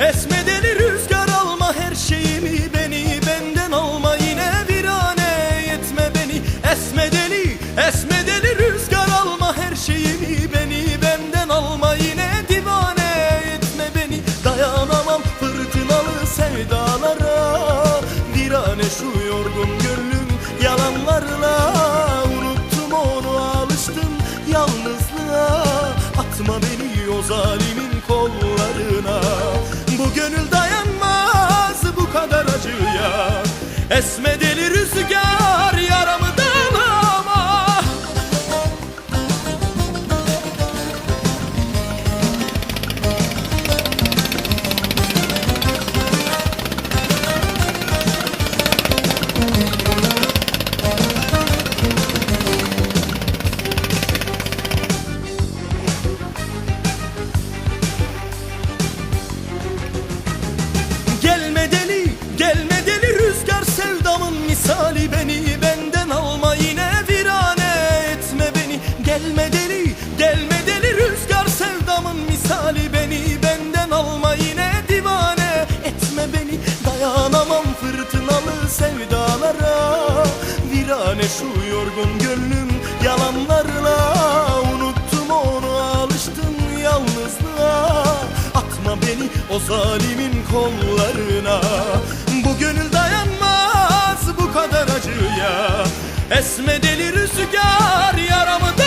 Esmedeni rüzgar alma her şeyimi beni Benden alma yine bir virane yetme beni. Esmedeni, esmedeni rüzgar alma her şeyimi beni Benden alma yine divane yetme beni. Dayanamam fırtınalı sevdalara bir Virane şu yorgun gönlüm yalanlarla. Unuttum onu alıştım yalnızlığa. Atma beni o Esme şu yorgun gönlüm yalanlarla. Unuttum onu alıştım yalnızlığa. Atma beni o zalimin kollarına. Bu gönül dayanmaz bu kadar acıya. Esme deli rüzgar yaramı